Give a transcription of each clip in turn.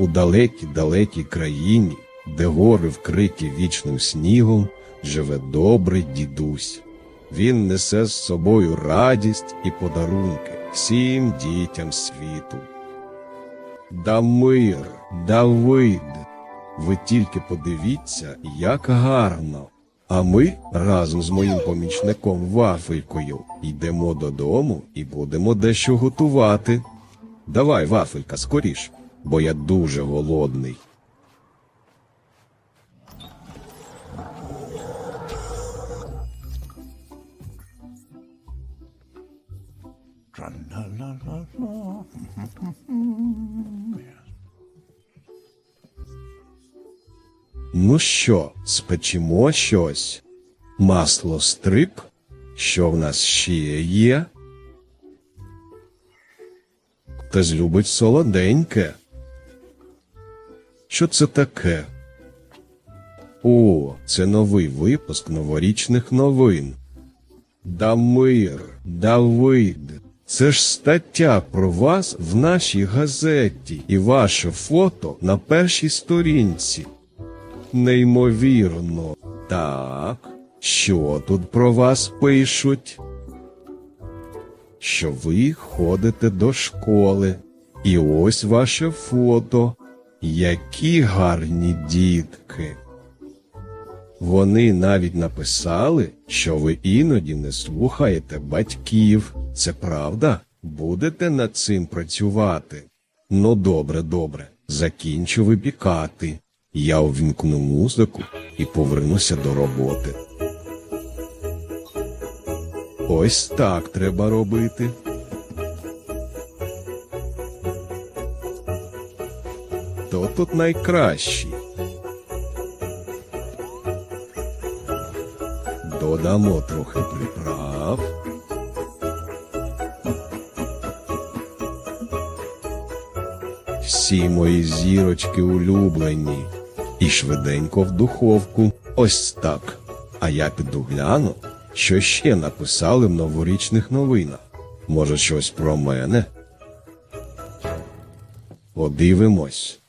У далекій далекій країні, де гори вкриті вічним снігом, живе добрий дідусь. Він несе з собою радість і подарунки всім дітям світу. Дамир, Давид, ви тільки подивіться, як гарно. А ми разом з моїм помічником Вафелькою йдемо додому і будемо дещо готувати. Давай, Вафелька, скоріш, бо я дуже голодний. Ну що, спечемо щось? Масло стрип? Що в нас ще є? Хтось любить солоденьке. Що це таке? О, це новий випуск новорічних новин. Дамир, Давид, це ж стаття про вас в нашій газеті і ваше фото на першій сторінці. Неймовірно. Так, що тут про вас пишуть? Що ви ходите до школи. І ось ваше фото. Які гарні дітки. Вони навіть написали, що ви іноді не слухаєте батьків. Це правда? Будете над цим працювати? Ну, добре, добре. Закінчу випікати. Я увімкну музику і повернуся до роботи. Ось так треба робити. Хто тут найкращий? Додамо трохи приправ. Всі мої зірочки улюблені. І швиденько в духовку. Ось так. А я піду гляну, що ще написали в новорічних новинах. Може, щось про мене? Подивимось.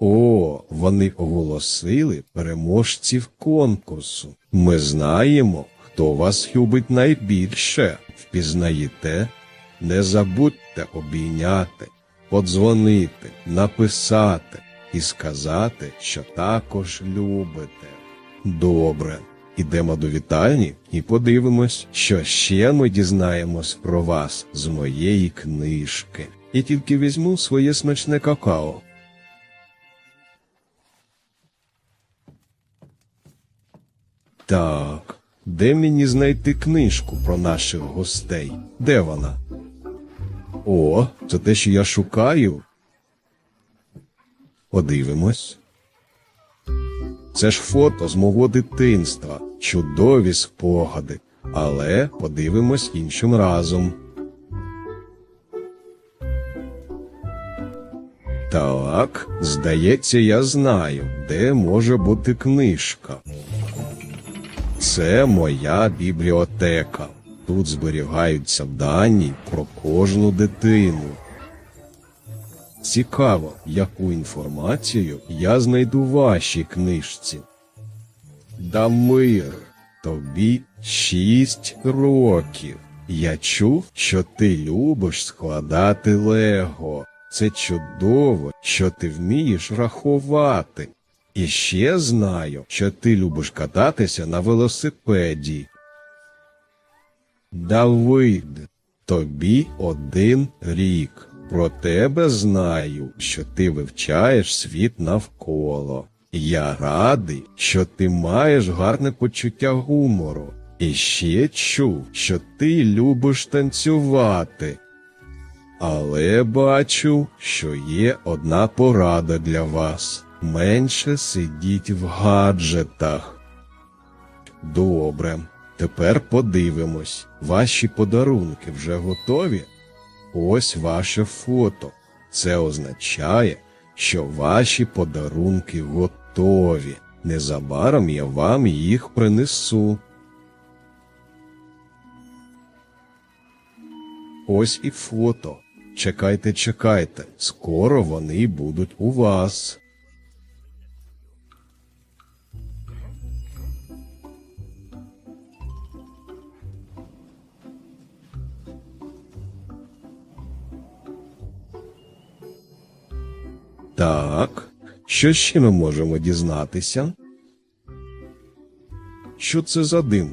О, вони оголосили переможців конкурсу. Ми знаємо, хто вас любить найбільше. Впізнаєте? Не забудьте обійняти, подзвонити, написати і сказати, що також любите. Добре, ідемо до вітальні і подивимось, що ще ми дізнаємось про вас з моєї книжки. І тільки візьму своє смачне какао. Так, де мені знайти книжку про наших гостей? Де вона? О, це те, що я шукаю. Подивимось. Це ж фото з мого дитинства, чудові спогади. Але подивимось іншим разом. Так, здається, я знаю, де може бути книжка. Це моя бібліотека. Тут зберігаються дані про кожну дитину. Цікаво, яку інформацію я знайду в вашій книжці. Дамир, тобі шість років. Я чув, що ти любиш складати лего. Це чудово, що ти вмієш рахувати. І ще знаю, що ти любиш кататися на велосипеді. Давид, тобі один рік. Про тебе знаю, що ти вивчаєш світ навколо. Я радий, що ти маєш гарне почуття гумору. І ще чув, що ти любиш танцювати. Але бачу, що є одна порада для вас. Менше сидіть в гаджетах. Добре, тепер подивимось. Ваші подарунки вже готові? Ось ваше фото. Це означає, що ваші подарунки готові. Незабаром я вам їх принесу. Ось і фото. Чекайте, чекайте, скоро вони будуть у вас. Так, що ще ми можемо дізнатися? Що це за дим?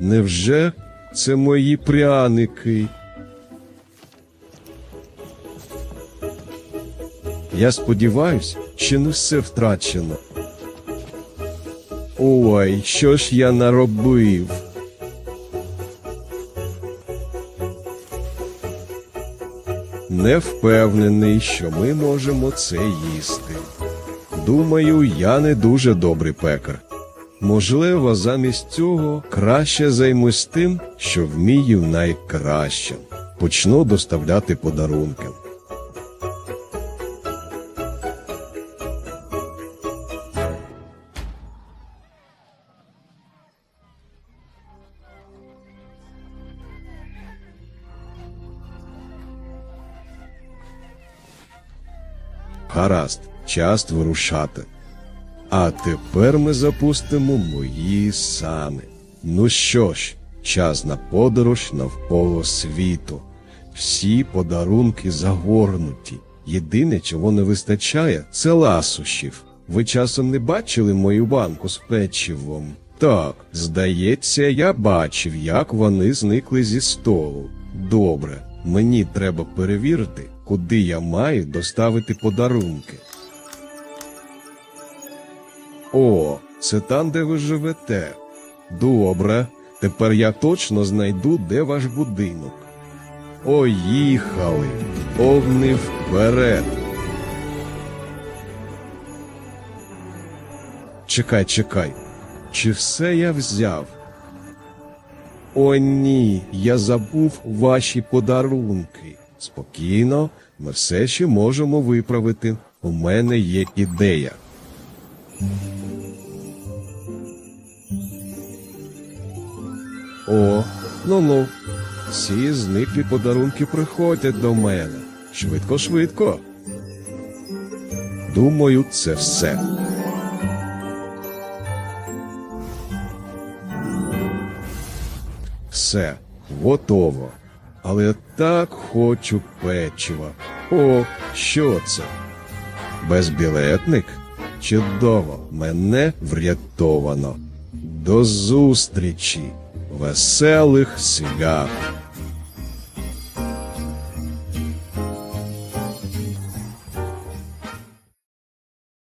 Невже це мої пряники? Я сподіваюсь, що не все втрачено. Ой, що ж я наробив? Не впевнений, що ми можемо це їсти. Думаю, я не дуже добрий пекар. Можливо, замість цього краще займусь тим, що вмію найкраще. Почну доставляти подарунки. Гаразд, час вирушати. А тепер ми запустимо мої сани. Ну що ж, час на подорож навколо світу. Всі подарунки загорнуті. Єдине, чого не вистачає, це ласощів. Ви часом не бачили мою банку з печивом? Так, здається, я бачив, як вони зникли зі столу. Добре, мені треба перевірити, куди я маю доставити подарунки. О, це там, де ви живете. Добре. Тепер я точно знайду, де ваш будинок. Поїхали. Повний вперед. Чекай, чекай. Чи все я взяв? О, ні, я забув ваші подарунки. Спокійно, ми все ще можемо виправити. У мене є ідея. О, ну-ну. Всі зниклі подарунки приходять до мене. Швидко, швидко. Думаю, це все. Все, готово. Але я так хочу печива. О, що це? Безбілетник? Чудово, мене врятовано. До зустрічі, веселих свят!